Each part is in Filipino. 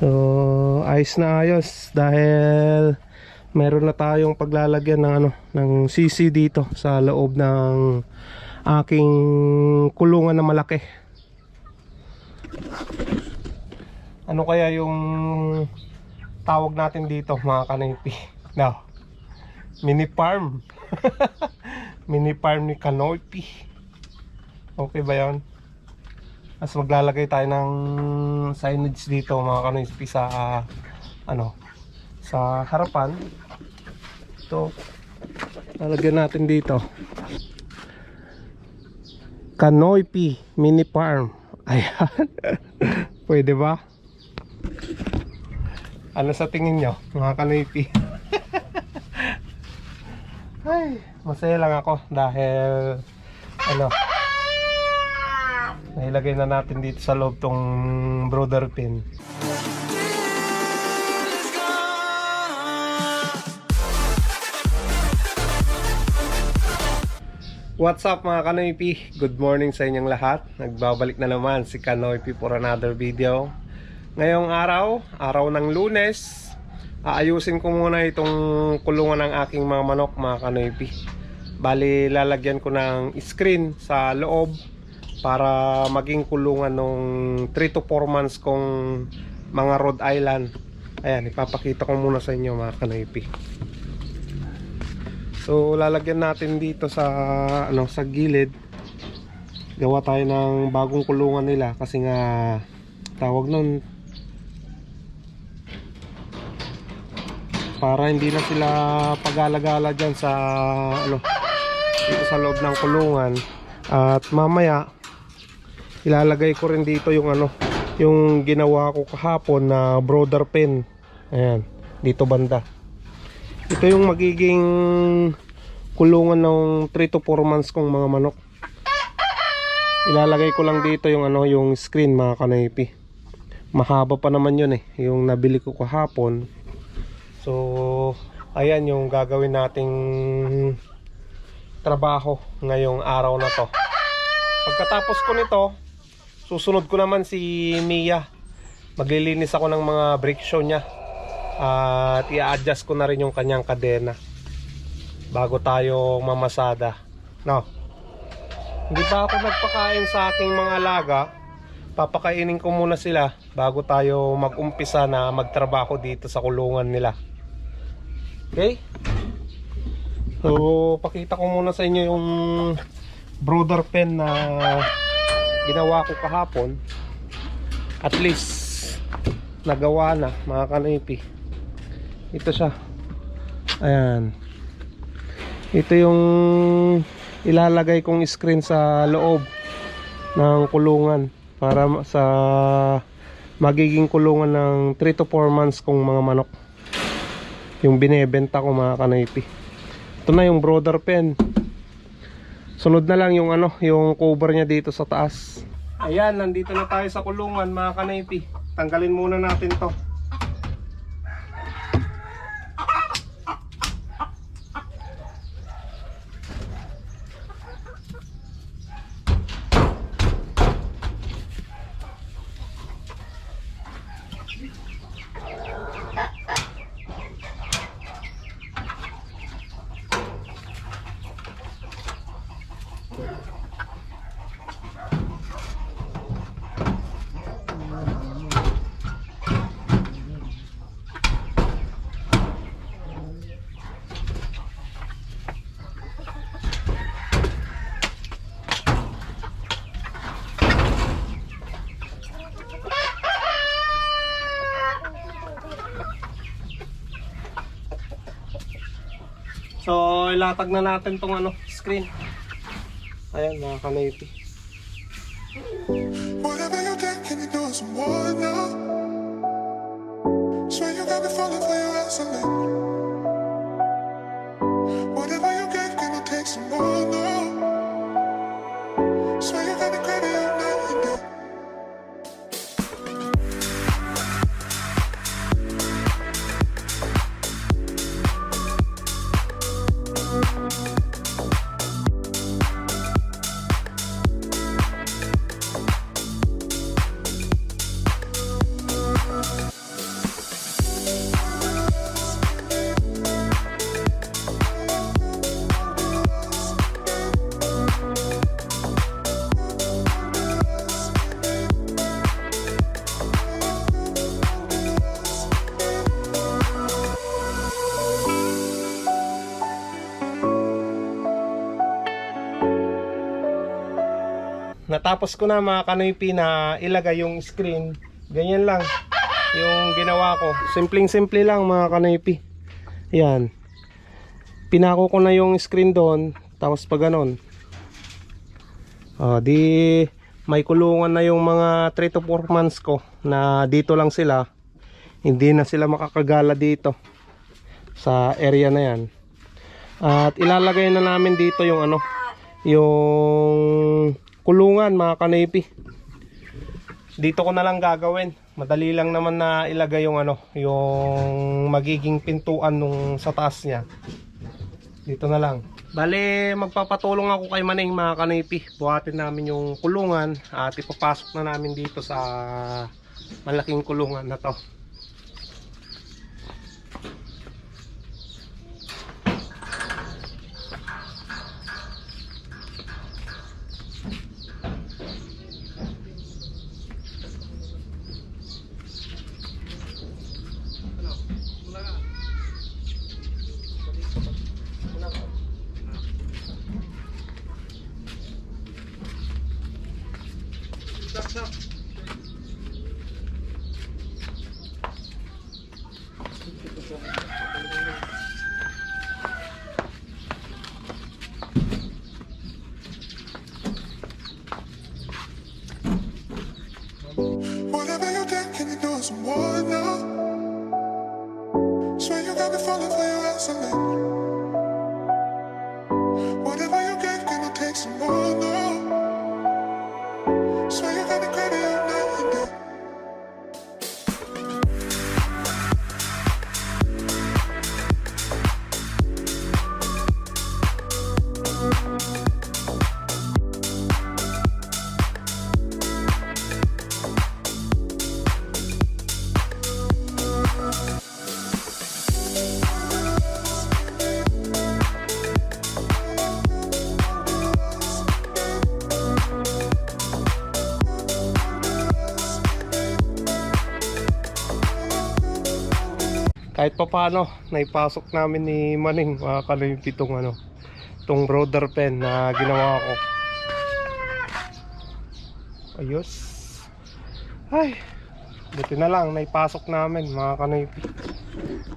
So, ayos na ayos dahil meron na tayong paglalagyan ng ano, ng CC dito sa loob ng aking kulungan na malaki. Ano kaya yung tawag natin dito mga kanipi? No. Mini farm. Mini farm ni Kanoipi. Okay ba 'yon? Mas maglalagay tayo ng signage dito mga kanoipi sa ano sa harapan. Ito. Lalagyan natin dito. Kanoipi Mini Farm. Ayan. Pwede ba? Ano sa tingin nyo, mga kanoipi? Ay, masaya lang ako dahil ano nailagay na natin dito sa loob tong brother pin. What's up mga Kanoypi? Good morning sa inyong lahat. Nagbabalik na naman si Kanoypi for another video. Ngayong araw, araw ng lunes, aayusin ko muna itong kulungan ng aking mga manok mga Kanoypi. Bali, lalagyan ko ng screen sa loob para maging kulungan nung 3 to 4 months kong mga Rhode Island. Ayan, ipapakita ko muna sa inyo mga Kanoypi. So lalagyan natin dito sa ano sa gilid. Gawa tayo ng bagong kulungan nila kasi nga tawag nun para hindi na sila pagalagala diyan sa ano dito sa loob ng kulungan at mamaya ilalagay ko rin dito yung ano yung ginawa ko kahapon na brother pen ayan dito banda ito yung magiging kulungan ng 3 to 4 months kong mga manok. Ilalagay ko lang dito yung ano, yung screen mga kanipi. Mahaba pa naman yun eh, yung nabili ko kahapon. So, ayan yung gagawin nating trabaho ngayong araw na to. Pagkatapos ko nito, susunod ko naman si Mia. Maglilinis ako ng mga brake show niya. At i-adjust ko na rin yung kanyang kadena. Bago tayo mamasada. No. Hindi pa ako nagpakain sa aking mga alaga. Papakainin ko muna sila bago tayo mag-umpisa na magtrabaho dito sa kulungan nila. Okay? So pakita ko muna sa inyo yung brother pen na ginawa ko kahapon at least nagawa na mga kanipi. Ito siya. Ayan. Ito yung ilalagay kong screen sa loob ng kulungan para sa magiging kulungan ng 3 to 4 months kong mga manok. Yung binebenta ko mga kanaypi ito na yung brother pen sunod na lang yung ano yung cover niya dito sa taas. Ayan nandito na tayo sa kulungan mga kanaypi. Tanggalin muna natin to So, ilatag na natin tong ano, screen. Ayan, mga kanaypi. Whatever you did, can you do some more now? Swear you got me falling for your wrestling. Whatever you gave, can you take some more now? Natapos ko na mga kanoypi na ilagay yung screen. Ganyan lang yung ginawa ko. Simpleng-simple lang mga kanoypi. Yan. Pinako ko na yung screen doon. Tapos pag ganon. Ah, di may kulungan na yung mga 3 to 4 months ko na dito lang sila. Hindi na sila makakagala dito sa area na yan. At ilalagay na namin dito yung ano, yung kulungan mga kanipi. Dito ko na lang gagawin. Madali lang naman na ilagay yung ano, yung magiging pintuan nung sa taas niya. Dito na lang. Bale, magpapatulong ako kay Maning mga kanipi. Buhatin namin yung kulungan at ipapasok na namin dito sa malaking kulungan na to. Whatever you did, can you do it some more now? Swear you got me falling for your excellence. Kahit pa paano naipasok namin ni Maning mga kaloypi itong ano itong brother pen na ginawa ko. Ayos. Ay buti na lang naipasok namin mga kanoypi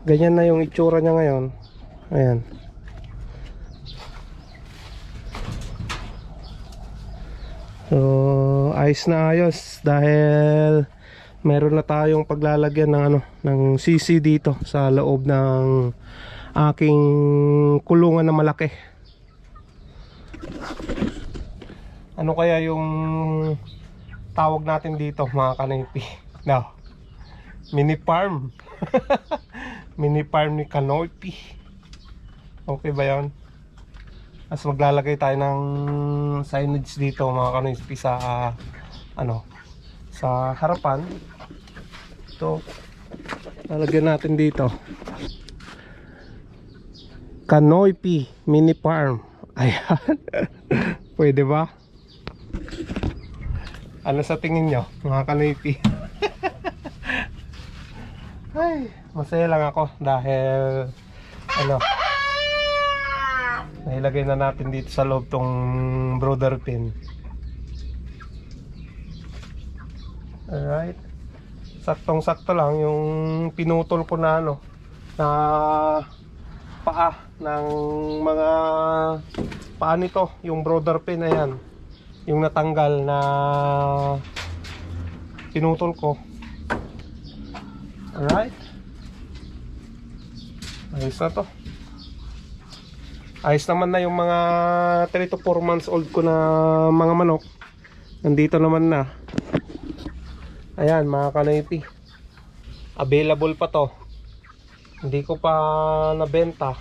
ganyan na yung itsura niya ngayon. Ayan. So ayos na ayos dahil meron na tayong paglalagyan ng ano ng CC dito sa loob ng aking kulungan na malaki. Ano kaya yung tawag natin dito mga kanipi? No. Mini farm. Mini farm ni Kanoipi. Okay ba 'yon? As maglalagay tayo ng signage dito mga kanipi sa ano sa harapan. Ito lalagyan natin dito. Kanoipi mini farm. Ayan. Pwede ba? Ano sa tingin nyo mga Kanoipi ay masaya lang ako dahil ano nailagay na natin dito sa loob tong brother pin Alright. Saktong-sakto lang yung pinutol ko na ano na paa ng mga paa nito, yung brother pin na yan. Yung natanggal na pinutol ko. Alright. Ayos na to. Ayos naman na yung mga 3 to 4 months old ko na mga manok. Nandito naman na. Ayan mga kanipi Available pa to. Hindi ko pa nabenta.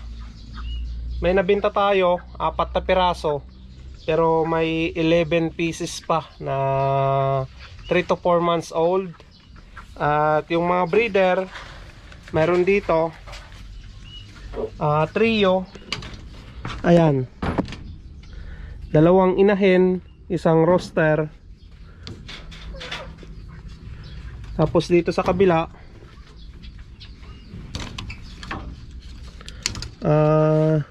May nabenta tayo Apat na piraso Pero may 11 pieces pa Na 3 to 4 months old. At yung mga breeder Meron dito ah Trio. Ayan. Dalawang inahin Isang roster Tapos dito sa kabila ah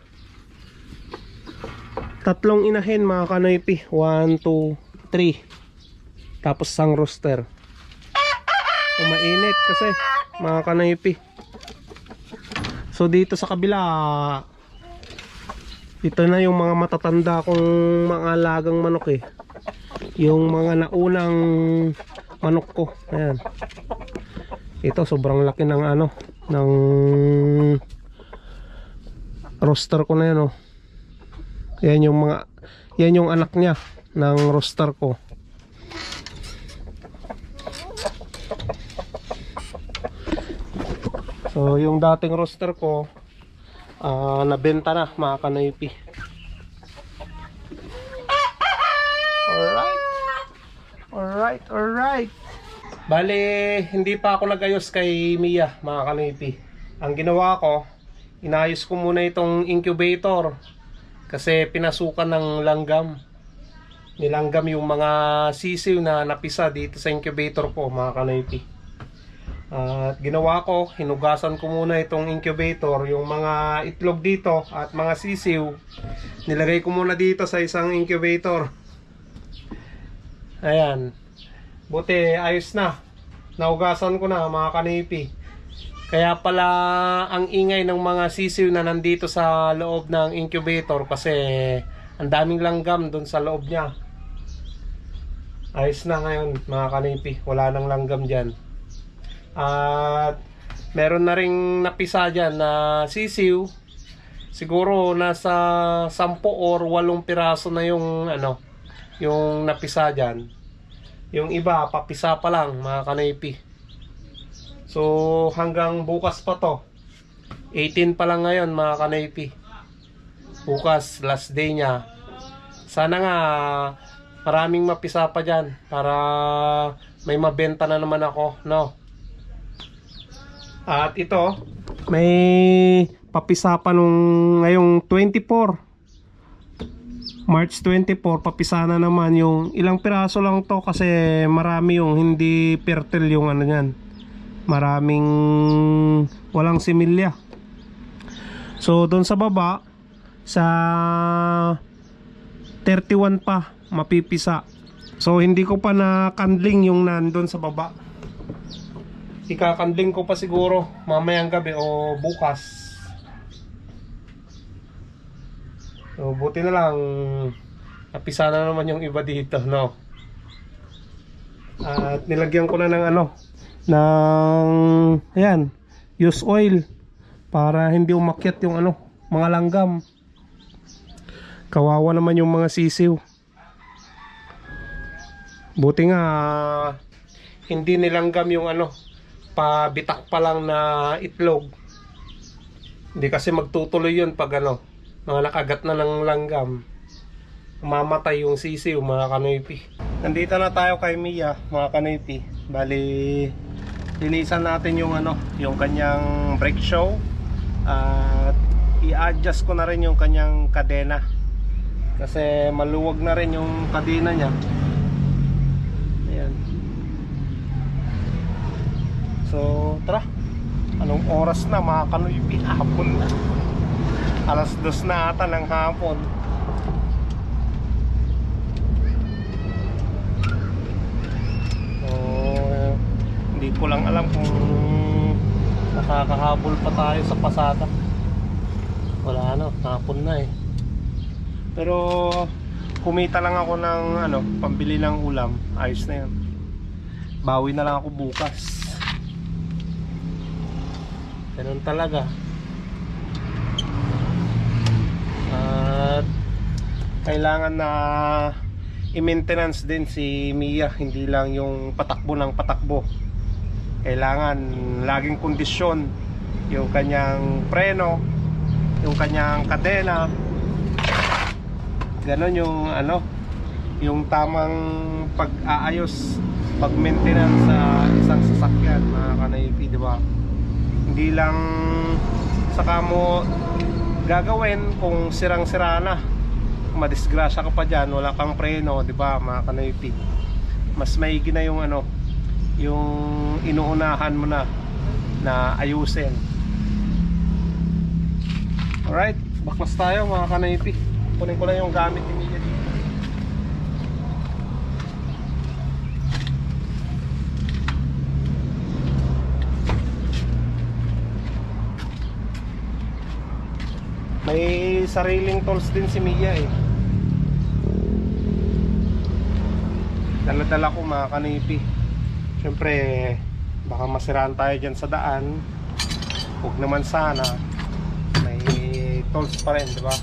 tatlong inahin mga kanoypi 1, 2, 3 Tapos sang rooster. O, mainit kasi mga kanaypi. So dito sa kabila ito na yung mga matatanda kong mga alagang manok eh. Yung mga naunang manok ko. Ayan. Ito sobrang laki ng ano ng roster ko na yan oh. Yan yung mga yan yung anak niya ng roster ko. So yung dating roster ko ah nabenta na mga kanaypi. Alright. Alright, alright. Bale, hindi pa ako nagayos kay Mia, mga kanaypi. Ang ginawa ko, inayos ko muna itong incubator kasi pinasukan ng langgam. Nilanggam yung mga sisiw na napisa dito sa incubator ko, mga kanaypi. At ginawa ko, hinugasan ko muna itong incubator, yung mga itlog dito at mga sisiw. Nilagay ko muna dito sa isang incubator. Ayan. Buti, ayos na. Naugasan ko na mga kanipi. Kaya pala ang ingay ng mga sisiw na nandito sa loob ng incubator kasi ang daming langgam doon sa loob niya. Ayos na ngayon mga kanipi. Wala nang langgam dyan. At meron na ring napisa dyan na sisiw. Siguro nasa 10 or 8 piraso na yung ano, yung napisa dyan. Yung iba, papisa pa lang, mga kanaypi. So, hanggang bukas pa to. 18 pa lang ngayon, mga kanaypi. Bukas, last day niya. Sana nga, maraming mapisa pa dyan para may mabenta na naman ako, no? At ito, may papisa pa nung ngayong 24. March 24, papisa na naman yung ilang piraso lang to kasi marami yung hindi fertile yung ano yan. Maraming walang similya. So doon sa baba sa 31 pa mapipisa. So hindi ko pa na kandling yung nandun sa baba. Ikakandling ko pa siguro mamayang gabi o bukas. So, buti na lang napisa na naman yung iba dito, no? At nilagyan ko na ng ano, ng ayan, use oil para hindi umakyat yung ano, mga langgam. Kawawa naman yung mga sisiw. Buti nga hindi nilanggam yung ano, pabitak pa lang na itlog. Hindi kasi magtutuloy yun pag ano, mga nakagat na ng langgam. Mamatay yung sisiw mga kanoypi. Nandito na tayo kay Mia mga kanoypi. Bali linisan natin yung ano yung kanyang brake show. At i-adjust ko na rin yung kanyang kadena. Kasi maluwag na rin yung kadena niya. Ayan. So tara. Anong oras na mga kanoypi? Hapon na alas dos na ata ng hapon. So hindi ko lang alam kung nakakahabol pa tayo sa pasada. Wala ano, hapon na eh. Pero kumita lang ako ng ano, pambili ng ulam. Ayos na yan bawi na lang ako bukas. Ganun talaga at kailangan na i-maintenance din si Mia. Hindi lang yung patakbo ng patakbo. Kailangan laging kondisyon yung kanyang preno yung kanyang kadena. Ganon yung ano yung tamang pag-aayos pag maintenance sa isang sasakyan mga kanaypi di hindi lang saka mo gagawin kung sirang-sira na madisgrasya ka pa dyan wala kang preno di ba mga kanaypig mas maigi na yung ano yung inuunahan mo na na ayusin. Alright baklas tayo mga kanaypig kunin ko lang yung gamit ni Mia dito. May sariling tools din si Mia eh. Dala-dala ko mga kanipi. Siyempre, baka masiraan tayo dyan sa daan. Huwag naman sana. May tools pa rin, di ba?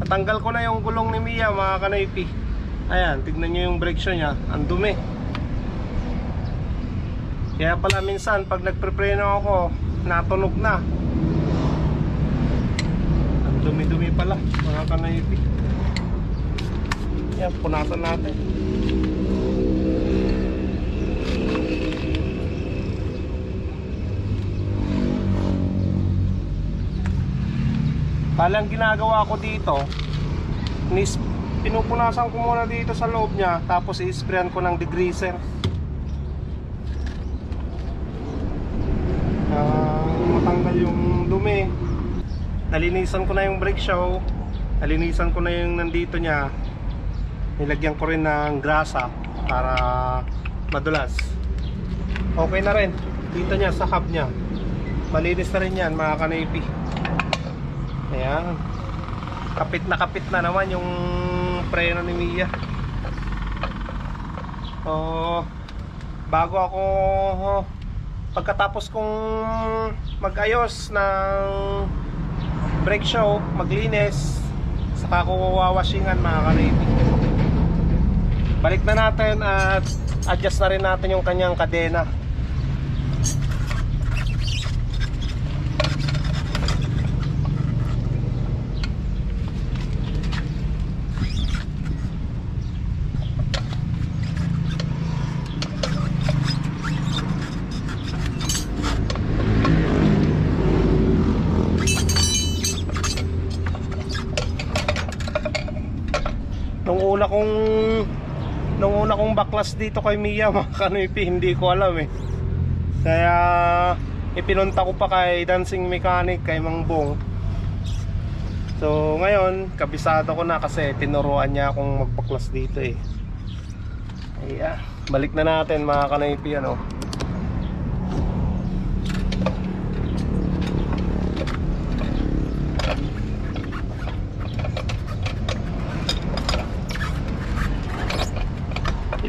Natanggal ko na yung gulong ni Mia mga kanipi. Ayan, tignan nyo yung brake shoe niya. Ang dumi. Kaya pala minsan pag nagprepreno ako, natunog na. Dumi-dumi pala, mga kanaypi. Yan, punasan natin. Palang ginagawa ko dito, nis pinupunasan ko muna dito sa loob niya, tapos i-sprayan ko ng degreaser. Ah, matanggal yung dumi nalinisan ko na yung brake show. Nalinisan ko na yung nandito niya. Nilagyan ko rin ng grasa para madulas. Okay na rin. Dito niya sa hub niya. Malinis na rin yan mga kanaypi. Ayan. Kapit na kapit na naman yung preno ni Mia. Oh bago ako pagkatapos kong magayos ng brake show, maglinis, saka ko wawashingan mga kanibi. Balik na natin at adjust na rin natin yung kanyang kadena. Nung una kong kong baklas dito kay Mia mga kanipi, hindi ko alam eh. Kaya ipinunta ko pa kay dancing mechanic kay Mang Bong. So ngayon, kabisado ko na kasi tinuruan niya akong magpaklas dito eh. Ayan, balik na natin mga kanipi ano.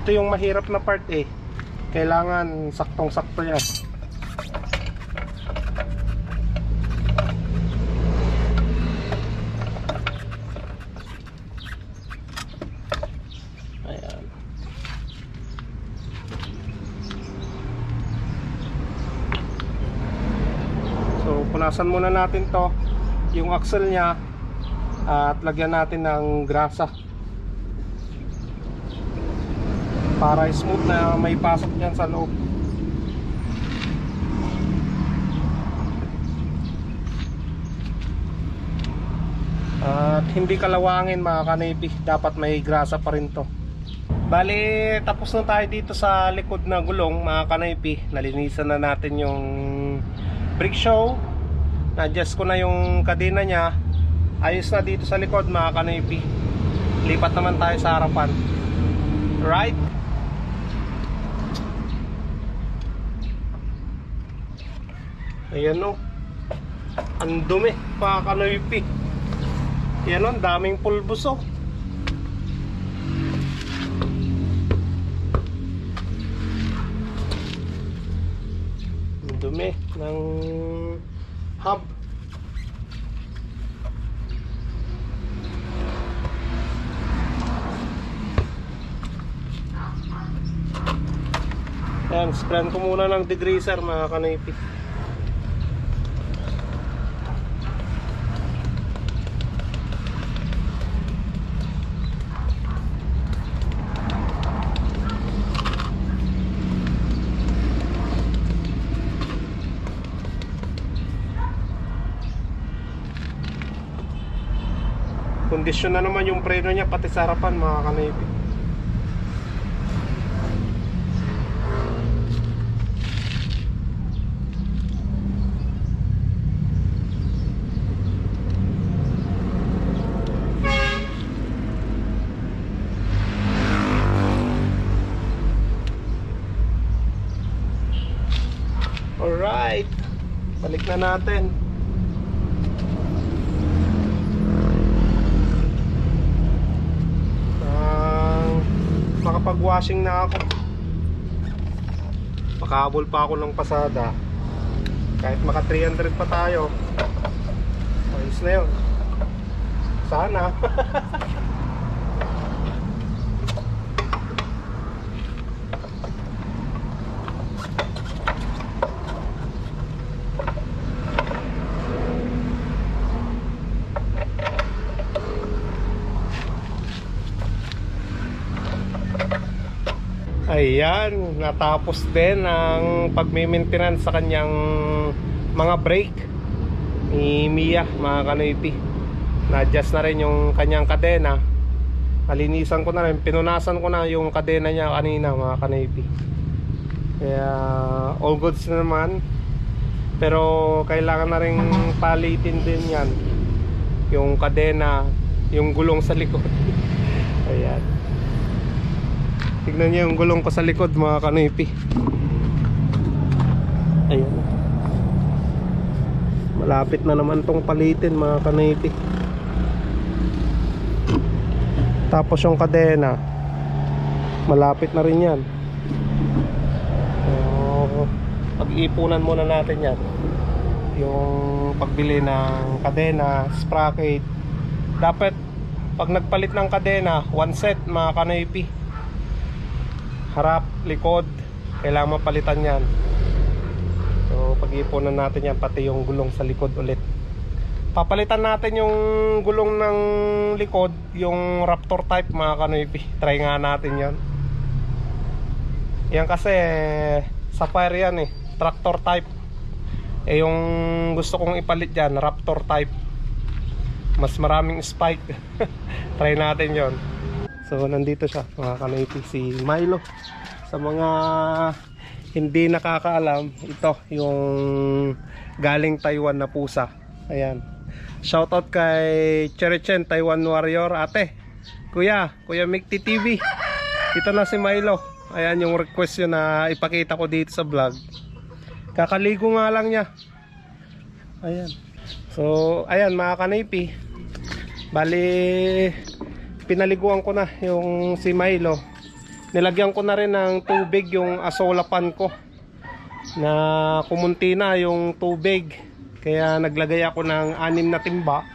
Ito yung mahirap na part eh. Kailangan saktong-sakto yan. Ayan. So, punasan muna natin to yung axle niya at lagyan natin ng grasa para smooth na may pasok dyan sa loob. At hindi kalawangin mga kanipi dapat may grasa pa rin to. Bali tapos na tayo dito sa likod na gulong mga kanipi nalinisan na natin yung brake show. Na-adjust ko na yung kadena nya ayos na dito sa likod mga kanipi lipat naman tayo sa harapan. Right Ayan o. Ang dumi. Pakakanoypi. Ayan o. Ang daming pulbos o. Ang dumi ng hub. Ayan, sprayan ko muna ng degreaser mga kanipi. kondisyon na naman yung preno niya pati sa harapan mga kanaybi Alright, balik na natin. Makapag-washing na ako. Makahabol pa ako ng pasada. Kahit maka 300 pa tayo. Ayos na yun. Sana. Ayan, natapos din ang pagme-maintenance sa kanyang mga brake ni Mia, mga kanoypi. Na-adjust na rin yung kanyang kadena. Alinisan ko na rin, pinunasan ko na yung kadena niya kanina, mga kanoypi. Kaya all goods na naman. Pero kailangan na rin palitin din yan. Yung kadena, yung gulong sa likod. Ayan. Tignan niyo yung gulong ko sa likod mga kanipi. Ayun. Malapit na naman tong palitin mga kanipi. Tapos yung kadena. Malapit na rin yan. So, pag-ipunan muna natin yan. Yung pagbili ng kadena, sprocket. Dapat pag nagpalit ng kadena, one set mga kanipi harap, likod kailangan mapalitan yan. So pag-ipunan natin yan pati yung gulong sa likod ulit. Papalitan natin yung gulong ng likod yung Raptor type mga kanoypi. Try nga natin yan. Yan kasi Sapphire yan eh. Tractor type. Eh yung gusto kong ipalit dyan Raptor type. Mas maraming spike. Try natin yon So nandito siya mga kanoypi si Milo. Sa mga hindi nakakaalam Ito yung galing Taiwan na pusa. Ayan. Shoutout kay Cherichen Taiwan Warrior. Ate Kuya, Kuya Mikti TV Ito na si Milo. Ayan yung request yun na ipakita ko dito sa vlog. Kakaligo nga lang niya. Ayan. So ayan mga kanipi Bali pinaliguan ko na yung si Milo. Nilagyan ko na rin ng tubig yung asolapan ko. Na kumunti na yung tubig. Kaya naglagay ako ng anim na timba.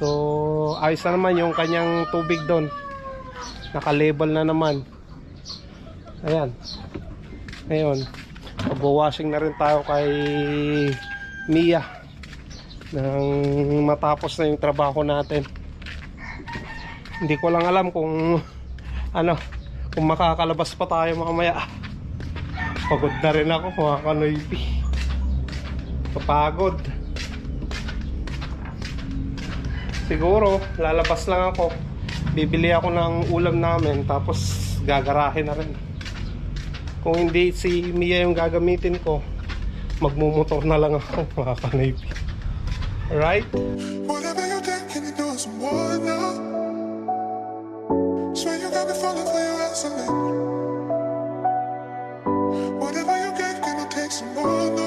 So ayos na naman yung kanyang tubig doon. Nakalabel na naman. Ayan. Ngayon magwa-washing na rin tayo kay Mia. Nang matapos na yung trabaho natin hindi ko lang alam kung ano kung makakalabas pa tayo mamaya. Pagod na rin ako mga kanoypi. Kapagod siguro lalabas lang ako. Bibili ako ng ulam namin tapos gagarahin na rin. Kung hindi si Mia yung gagamitin ko magmumotor na lang ako mga kanoypi. Alright? Whatever you think, can you do now? Swear you got me falling for your excellence. Whatever you get, can you take some more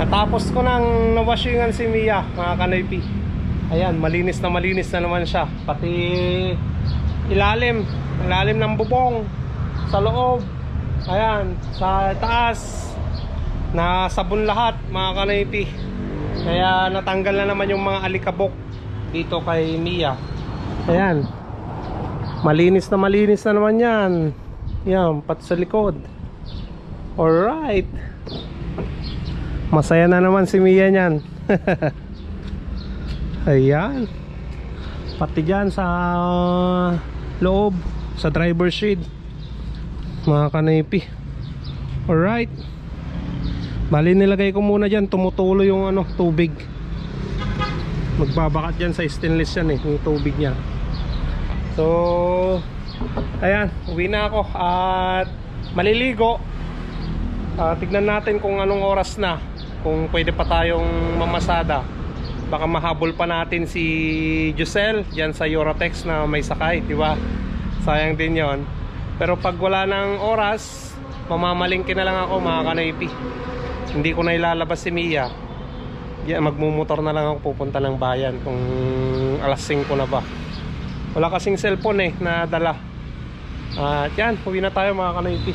Natapos ko nang nawashingan si Mia, mga kanoypi. Ayan, malinis na malinis na naman siya. Pati ilalim, ilalim ng bubong sa loob. Ayan, sa taas. Nasabon lahat, mga kanoypi. Kaya natanggal na naman yung mga alikabok dito kay Mia. Ayan. Malinis na malinis na naman yan. Yan, pati sa likod. Alright. Masaya na naman si Mia niyan. Ayan. Pati dyan sa loob, sa driver's seat. Mga kanipi. Alright. Bali nilagay ko muna dyan, tumutulo yung ano, tubig. Magbabakat dyan sa stainless yan eh, yung tubig niya. So, ayan, uwi na ako at maliligo. Ah, tignan natin kung anong oras na, kung pwede pa tayong mamasada. Baka mahabol pa natin si Giselle dyan sa Eurotex na may sakay, di ba? Sayang din yon. Pero pag wala ng oras, mamamalingki na lang ako mga kanoypi. Hindi ko na ilalabas si Mia. Yeah, magmumotor na lang ako pupunta ng bayan kung alas 5 na ba. Wala kasing cellphone eh na dala. At yan, uwi na tayo mga kanoypi.